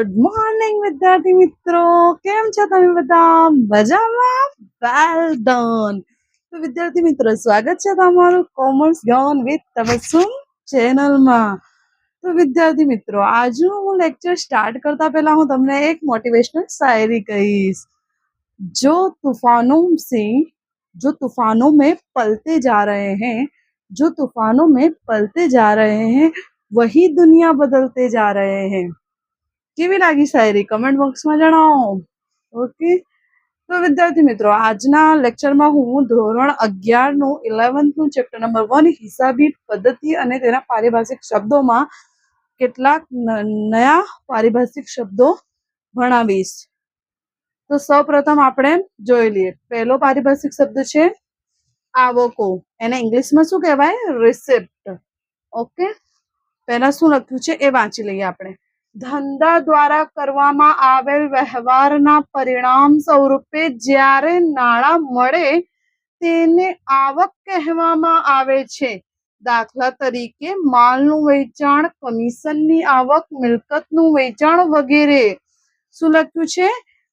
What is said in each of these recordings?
Good morning વિદ્યાર્થી મિત્રો કેમ છો તમે બધા મજામાં વેલ ડન તો વિદ્યાર્થી મિત્રો સ્વાગત છે તમારું કોમર્સ જ્ઞાન વિથ તબસ્સુમ ચેનલમાં તો વિદ્યાર્થી મિત્રો આજનું હું લેક્ચર સ્ટાર્ટ કરતા પહેલા હું તમને એક મોટિવેશનલ શાયરી કહીશ जो तूफानों से जो तूफानों में पलते जा रहे हैं जो तूफानों में पलते जा रहे हैं वही दुनिया बदलते जा रहे हैं કેવી લાગી શાયરી? કમેન્ટ બોક્સમાં જણાવો. ઓકે તો વિદ્યાર્થી મિત્રો, આજના લેક્ચરમાં હું ધોરણ અગિયારનું ઇલેવન્થનું ચેપ્ટર નંબર વન હિસાબી પદ્ધતિ અને તેના પારિભાષિક શબ્દોમાં કેટલાક નયા પારિભાષિક શબ્દો ભણાવીશ. તો સૌપ્રથમ આપણે જોઈ લઈએ. પહેલો પારિભાષિક શબ્દ છે આવકો. એને ઇંગ્લિશમાં શું કહેવાય? રિસિપ્ટ ઓકે પહેલા શું લખ્યું છે? એ વાંચી લઈએ આપણે. ધંધા દ્વારા કરવામાં આવેલ વ્યવહારના પરિણામ સ્વરૂપે જ્યારે નાણાં મળે તેને આવક કહેવામાં આવે છે. દાખલા તરીકે માલનું વેચાણ, કમિશનની આવક, મિલકતનું વેચાણ વગેરે. શું લખ્યું છે?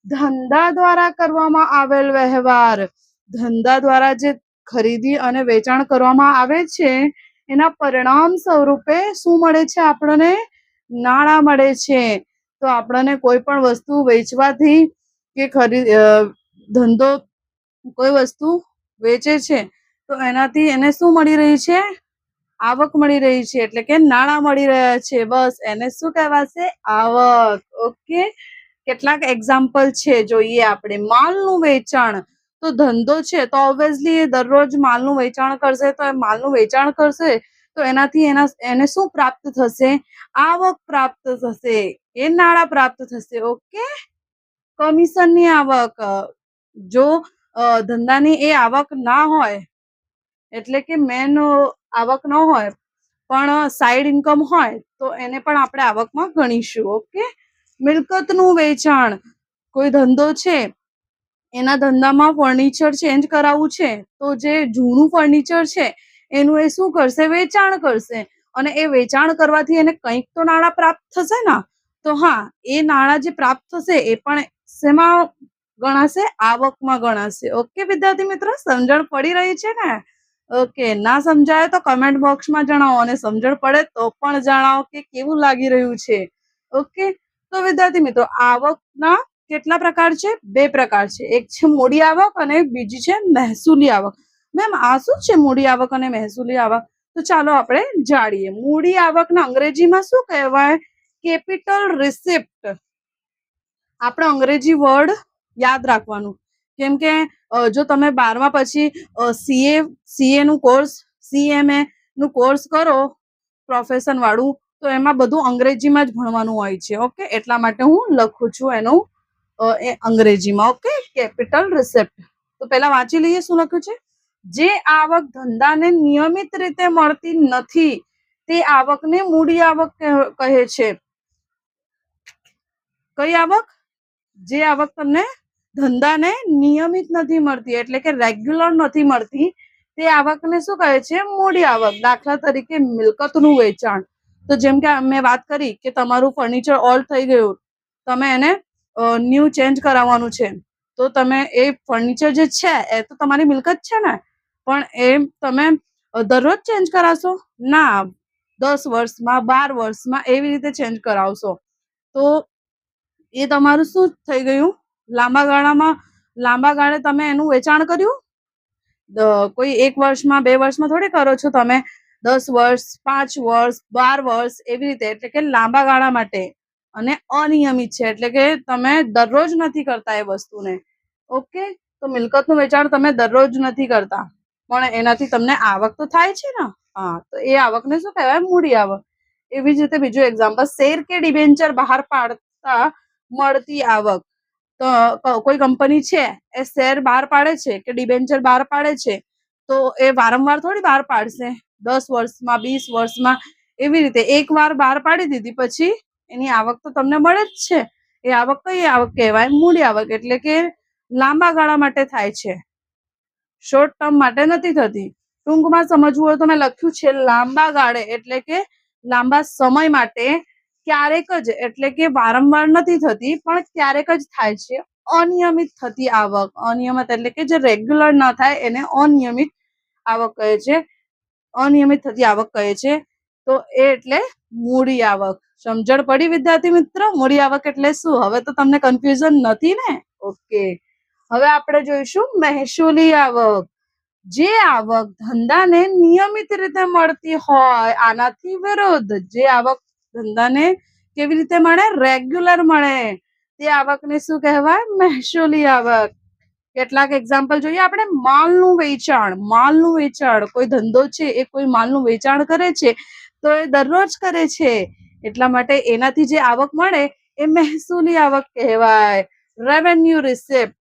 ધંધા દ્વારા કરવામાં આવેલ વ્યવહાર. ધંધા દ્વારા જે ખરીદી અને વેચાણ કરવામાં આવે છે, એના પરિણામ સ્વરૂપે શું મળે છે આપણને? નાણાં મળે છે તો આપણને કોઈ પણ વસ્તુ વેચવાથી કે ખરી અ, ધંધો કોઈ વસ્તુ વેચે છે તો એનાથી એને શું મળી રહી છે? આવક મળી રહી છે એટલે કે નાણાં મળી રહ્યા છે બસ એને શું કહેવાશે? આવક. ઓકે? કેટલાક એક્ઝામ્પલ છે જોઈએ આપણે. માલનું વેચાણ. તો ધંધો છે તો ઓબ્વિયસલી દરરોજ માલનું વેચાણ કરશે તો એ માલનું વેચાણ કરશે તો એનાથી એના, એને શું પ્રાપ્ત થશે? આવક પ્રાપ્ત થશે. એ નાણાં પ્રાપ્ત થશે. ઓકે? કમિશનની આવક. જો ધંધાની એ આવક ના હોય, એટલે કે મેન આવક ન હોય, પણ સાઈડ ઇન્કમ હોય, તો એને પણ આપણે આવકમાં ગણીશું. ઓકે? મિલકતનું વેચાણ. કોઈ ધંધો છે, એના ધંધામાં ફર્નિચર ચેન્જ કરાવવું છે, તો જે જૂનું ફર્નિચર છે એનું એ શું કરશે? વેચાણ કરશે. અને એ વેચાણ કરવાથી એને કંઈક તો નાણાં પ્રાપ્ત થશે ને? તો હા, એ નાણાં જે પ્રાપ્ત થશે એ પણ શેમાં ગણાશે? આવકમાં ગણાશે. ઓકે વિદ્યાર્થી મિત્રો? સમજણ પડી રહી છે ને? ઓકે, ના સમજાય તો કમેન્ટ બોક્સમાં જણાવો અને સમજણ પડે તો પણ જણાવો કે કેવું લાગી રહ્યું છે. ઓકે? તો વિદ્યાર્થી મિત્રો, આવકના કેટલા પ્રકાર છે? બે પ્રકાર છે. એક છે મૂડી આવક અને બીજી છે મહેસૂલી આવક. મેમ, આ શું છે મૂડી આવક અને મહેસૂલી આવક? તો ચાલો આપણે જાણીએ. મૂડી આવકના અંગ્રેજીમાં શું કહેવાય? કેપિટલ રિસિપ્ટ આપણે અંગ્રેજી વર્ડ યાદ રાખવાનું. કેમ કે જો તમે બારમા પછી સીએ સીએ નું કોર્સ સીએમએ નું કોર્સ કરો પ્રોફેશન વાળું, તો એમાં બધું અંગ્રેજીમાં જ ભણવાનું હોય છે. ઓકે? એટલા માટે હું લખું છું એનું એ અંગ્રેજીમાં. ઓકે? કેપિટલ રિસેપ્ટ તો પહેલા વાંચી લઈએ શું લખ્યું છે? જે આવક ધંધાને નિયમિત રીતે મળતી નથી, તે આવકને મૂડી આવક કહે- છે. કઈ આવક? જે આવક તમને ધંધાને નિયમિત નથી મળતી, એટલે કે રેગ્યુલર નથી મળતી, તે આવકને શું કહે છે? મૂડી આવક, દાખલા તરીકે મિલકતનું વેચાણ. તો જેમ કે મેં વાત કરી કે તમારું ફર્નિચર ઓલ્ડ થઈ ગયું, તમે એને ન્યૂ ચેન્જ કરાવવાનું છે. તો તમે એ ફર્નિચર જે છે, એ તો તમારી મિલકત છે ને? પણ એ તમે દરરોજ ચેન્જ કરાવશો? ના. દસ વર્ષમાં, બાર વર્ષમાં એવી રીતે ચેન્જ કરાવશો. તો એ તમારું શું થઈ ગયું? લાંબા ગાળામાં, લાંબા ગાળે તમે એનું વેચાણ કર્યું? કોઈ એક વર્ષમાં, બે વર્ષમાં થોડી કરો છો તમે? દસ વર્ષ, પાંચ વર્ષ, બાર વર્ષ એવી રીતે, એટલે કે લાંબા ગાળા માટે. અને અનિયમિત છે, એટલે કે તમે દરરોજ નથી કરતા એ વસ્તુને. ઓકે? તો મિલકતનું વેચાણ તમે દરરોજ નથી કરતા. પણ એનાથી તમને આવક તો થાય છે ને? હા, તો એ આવકને શું કહેવાય? મૂડી આવક. એવી જ રીતે બીજું એક્ઝામ્પલ શેર કે ડિબેન્ચર બહાર પાડતા મળતી આવક. તો કોઈ કંપની છે, એ શેર બહાર પાડે છે કે ડિબેન્ચર બહાર પાડે છે, તો એ વારંવાર થોડી બહાર પાડશે. દસ વર્ષમાં, વીસ વર્ષમાં, એવી રીતે એક વાર બહાર પાડી દીધી, પછી એની આવક તો તમને મળે જ છે. એ આવક કઈ આવક કહેવાય? મૂડી આવક. એટલે કે લાંબા ગાળા માટે થાય છે. શોર્ટ ટર્મ માટે નથી થતી. ટૂંકમાં સમજવું હોય તો મેં લખ્યું છે લાંબા ગાળે એટલે કે લાંબા સમય માટે ક્યારેક જ એટલે કે વારંવાર નથી થતી, પણ ક્યારેક જ થાય છે. અનિયમિત થતી આવક. અનિયમિત એટલે કે જે રેગ્યુલર ન થાય એને અનિયમિત આવક કહે છે. અનિયમિત થતી આવક કહે છે. તો એ એટલે મૂડી આવક. સમજણ પડી વિદ્યાર્થી મિત્ર? મૂડી આવક એટલે શું? હવે તો તમને કન્ફ્યુઝન નથી ને? ઓકે હવે આપણે જોઈશું મહેસૂલી આવક. જે આવક ધંધાને નિયમિત રીતે મળતી હોય, આનાથી વિરુદ્ધ જે આવક ધંધાને કેવી રીતે મળે? રેગ્યુલર મળે. તે આવકને શું કહેવાય? મહેસૂલી આવક. કેટલાક એક્ઝામ્પલ જોઈએ. આપણે માલનું વેચાણ માલનું વેચાણ. કોઈ ધંધો છે, એ કોઈ માલનું વેચાણ કરે છે, તો એ દરરોજ કરે છે. એટલા માટે એનાથી જે આવક મળે, એ મહેસૂલી આવક કહેવાય. રેવન્યુ રિસિપ્ટ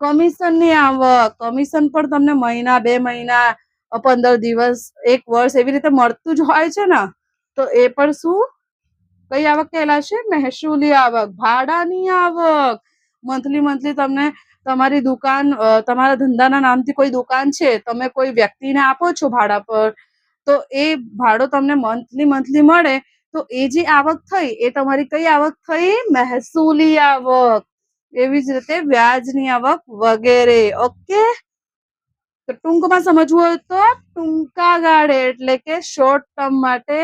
કમિશનની આવક. કમિશન પણ તમને મહિના, બે મહિના, પંદર દિવસ, એક વર્ષ એવી રીતે મળતું જ હોય છે ને? તો એ પણ શું? કઈ આવક કહેલાશે? મહેસૂલી આવક, ભાડાની આવક. મંથલી મંથલી તમને તમારી દુકાન તમારા ધંધાના નામથી કોઈ દુકાન છે, તમે કોઈ વ્યક્તિને આપો છો ભાડા પર, તો એ ભાડો તમને મંથલી મંથલી મળે. તો એ જે આવક થઈ, એ તમારી કઈ આવક થઈ? મહેસૂલી આવક. એવી જ રીતે વ્યાજની આવક વગેરે. ઓકે? તો ટૂંકમાં સમજવું હોય તો ટૂંકા ગાળે એટલે કે શોર્ટ ટર્મ માટે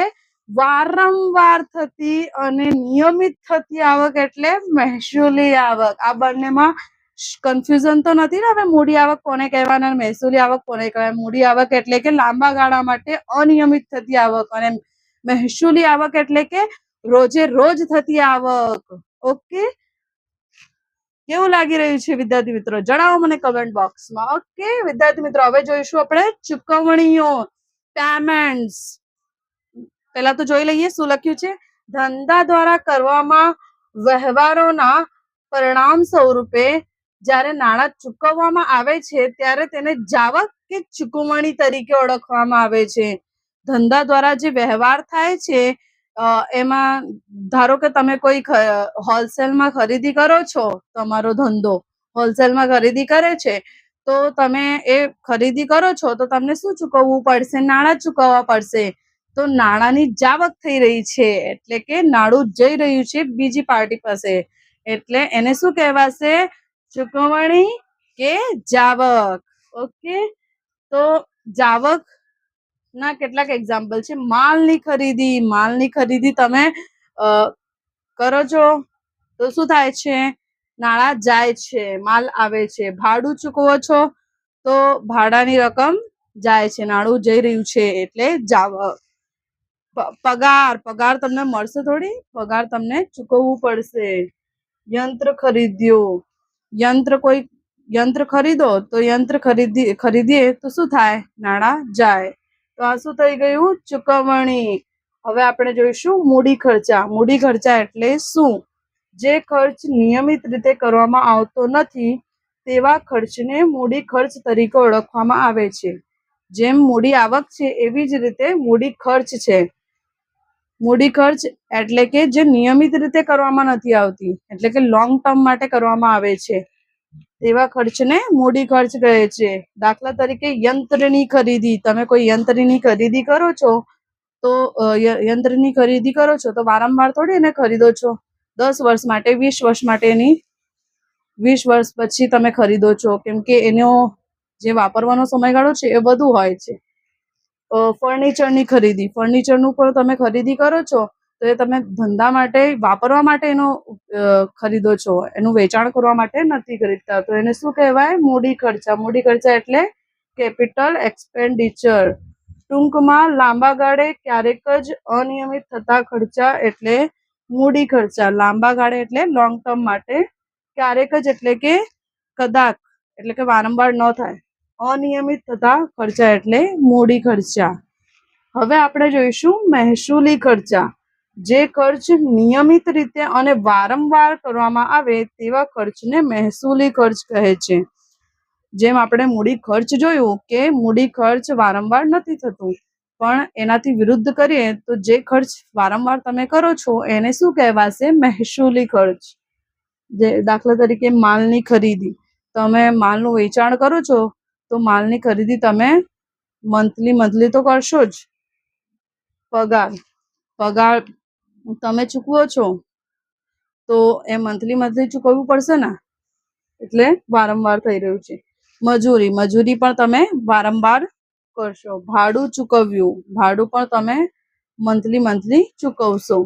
વારંવાર થતી અને નિયમિત થતી આવક એટલે મહેસૂલી આવક. આ બંનેમાં કન્ફ્યુઝન તો નથી ને હવે મૂડી આવક કોને કહેવાના મહેસૂલી આવક કોને કહેવાય? મૂડી આવક એટલે કે લાંબા ગાળા માટે અનિયમિત થતી આવક અને મહેસૂલી આવક એટલે કે રોજે રોજ થતી આવક. ઓકે? કેવું લાગી રહ્યું છે વિદ્યાર્થી મિત્રો? જણાવો મને કમેન્ટ બોક્સમાં ઓકે વિદ્યાર્થી મિત્રો, હવે જોઈશું આપણે ચુકવણીઓ પેમેન્ટ્સ પહેલા તો જોઈ લઈએ શું લખ્યું છે? ધંધા દ્વારા કરવામાં વ્યવહારોના પરિણામ સ્વરૂપે જ્યારે નાણાં ચૂકવવામાં આવે છે, ત્યારે તેને જાવક કે ચૂકવણી તરીકે ઓળખવામાં આવે છે. ધંધા દ્વારા જે વ્યવહાર થાય છે એમાં ધારો કે તમે કોઈ હોલસેલમાં ખરીદી કરો છો તમારો ધંધો, હોલસેલમાં ખરીદી કરે છે, તો તમે એ ખરીદી કરો છો તો તમને શું ચૂકવવું પડશે? નાણાં ચૂકવવા પડશે. તો નાણાંની જાવક થઈ રહી છે, એટલે કે નાણું જઈ રહ્યું છે બીજી પાર્ટી પાસે. એટલે એને શું કહેવાશે? ચૂકવણી કે જાવક. ઓકે? તો જાવક ના, કેટલાક એક્ઝામ્પલ છે. માલની ખરીદી માલની ખરીદી તમે કરો છો તો શું થાય છે? નાણાં જાય છે, માલ આવે છે. ભાડું ચૂકવો છો તો ભાડાની રકમ જાય છે. નાણું જઈ રહ્યું છે એટલે જાવ પગાર પગાર તમને મળશે થોડી. પગાર તમને ચૂકવવું પડશે. યંત્ર ખરીદ્યો. યંત્ર કોઈ, યંત્ર ખરીદો તો યંત્ર ખરીદી, ખરીદીએ તો શું થાય? નાણાં જાય. તો આ શું થઈ ગયું? ચુકવણી. હવે આપણે જોઈશું મૂડી ખર્ચા. મૂડી ખર્ચા એટલે શું? જે ખર્ચ નિયમિત રીતે કરવામાં આવતો નથી, તેવા ખર્ચને મૂડી ખર્ચ તરીકે ઓળખવામાં આવે છે. જેમ મૂડી આવક છે, એવી જ રીતે મૂડી ખર્ચ છે. મૂડી ખર્ચ એટલે કે જે નિયમિત રીતે કરવામાં નથી આવતી, એટલે કે લોંગ ટર્મ માટે કરવામાં આવે છે. તેવા ખર્ચને મૂડી ખર્ચ કહે છે. દાખલા તરીકે યંત્રની ખરીદી. તમે કોઈ યંત્રની ખરીદી કરો છો, તો યંત્રની ખરીદી કરો છો, તો વારંવાર થોડી એને ખરીદો છો. દસ વર્ષ માટે, વીસ વર્ષ માટેની, વીસ વર્ષ પછી તમે ખરીદો છો. કેમ કે એનો જે વાપરવાનો સમયગાળો છે, એ વધુ હોય છે. ફર્નિચરની ખરીદી. ફર્નિચરનું પણ તમે ખરીદી કરો છો તો એ તમે ધંધા માટે વાપરવા માટે એનો ખરીદો છો, એનું વેચાણ કરવા માટે નથી ખરીદતા. તો એને શું કહેવાય? મૂડી ખર્ચા. મૂડી ખર્ચા એટલે કેપિટલ એક્સપેન્ડિચર. ટૂંકમાં લાંબા ગાળે ક્યારેક જ અનિયમિત થતા ખર્ચા એટલે મૂડી ખર્ચા. લાંબા ગાળે એટલે લોંગ ટર્મ માટે ક્યારેક જ એટલે કે કદાચ એટલે કે વારંવાર ન થાય. અનિયમિત થતા ખર્ચા એટલે મૂડી ખર્ચા. હવે આપણે જોઈશું મહેસૂલી ખર્ચા. જે ખર્ચ નિયમિત રીતે અને વારંવાર કરવામાં આવે તેવા ખર્ચને મહેસૂલી ખર્ચ કહે છે. જેમ આપણે મૂડી ખર્ચ જોયું કે મૂડી ખર્ચ વારંવાર નથી થતું, પણ એનાથી વિરુદ્ધ કરીએ તો જે ખર્ચ વારંવાર તમે કરો છો એને શું કહેવાશે? મહેસૂલી ખર્ચ. જે દાખલા તરીકે માલની ખરીદી. તમે માલનું વેચાણ કરો છો તો માલની ખરીદી તમે મંથલી મંથલી તો કરશો જ. પગાર. પગાર તમે ચૂકવો છો, તો એ મંથલી મંથલી ચૂકવવું પડશે ને? એટલે વારંવાર થઈ રહ્યું છે. મજૂરી મજૂરી પણ તમે વારંવાર કરશો. ભાડું ચૂકવ્યું, ભાડું પણ તમે મંથલી મંથલી ચૂકવશો.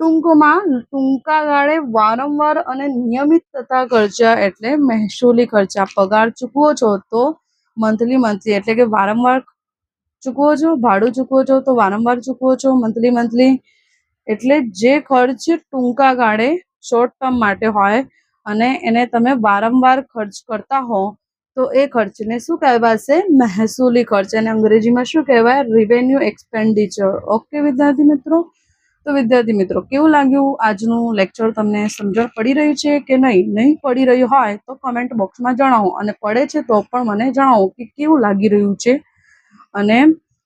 ટૂંકમાં, ટૂંકા ગાળે વારંવાર અને નિયમિત થતા ખર્ચા એટલે મહેસૂલી ખર્ચા. પગાર ચૂકવો છો તો મંથલી મંથલી એટલે કે વારંવાર ચૂકવો છો, ભાડું ચૂકવો છો તો વારંવાર ચૂકવો છો મંથલી મંથલી એટલે જે ખર્ચ ટૂંકા ગાળે શોર્ટ ટર્મ માટે હોય, અને એને તમે વારંવાર ખર્ચ કરતા હો, તો એ ખર્ચને શું કહેવાશે? મહેસૂલી ખર્ચ. અને અંગ્રેજીમાં શું કહેવાય? રિવેન્યુ એક્સપેન્ડિચર ઓકે વિદ્યાર્થી મિત્રો? તો વિદ્યાર્થી મિત્રો, કેવું લાગ્યું? આજનું લેક્ચર તમને સમજણ પડી રહ્યું છે કે નહીં? નહીં પડી રહ્યું હોય, તો કમેન્ટ બોક્સમાં જણાવો. અને પડે છે તો પણ મને જણાવો કે કેવું લાગી રહ્યું છે? અને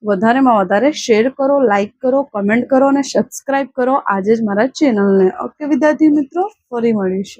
વધારેમાં વધારે શેર કરો લાઇક કરો કમેન્ટ કરો અને સબસ્ક્રાઇબ કરો. આજે જ મારા ચેનલને ઓકે વિદ્યાર્થી મિત્રો, ફરી મળીશું.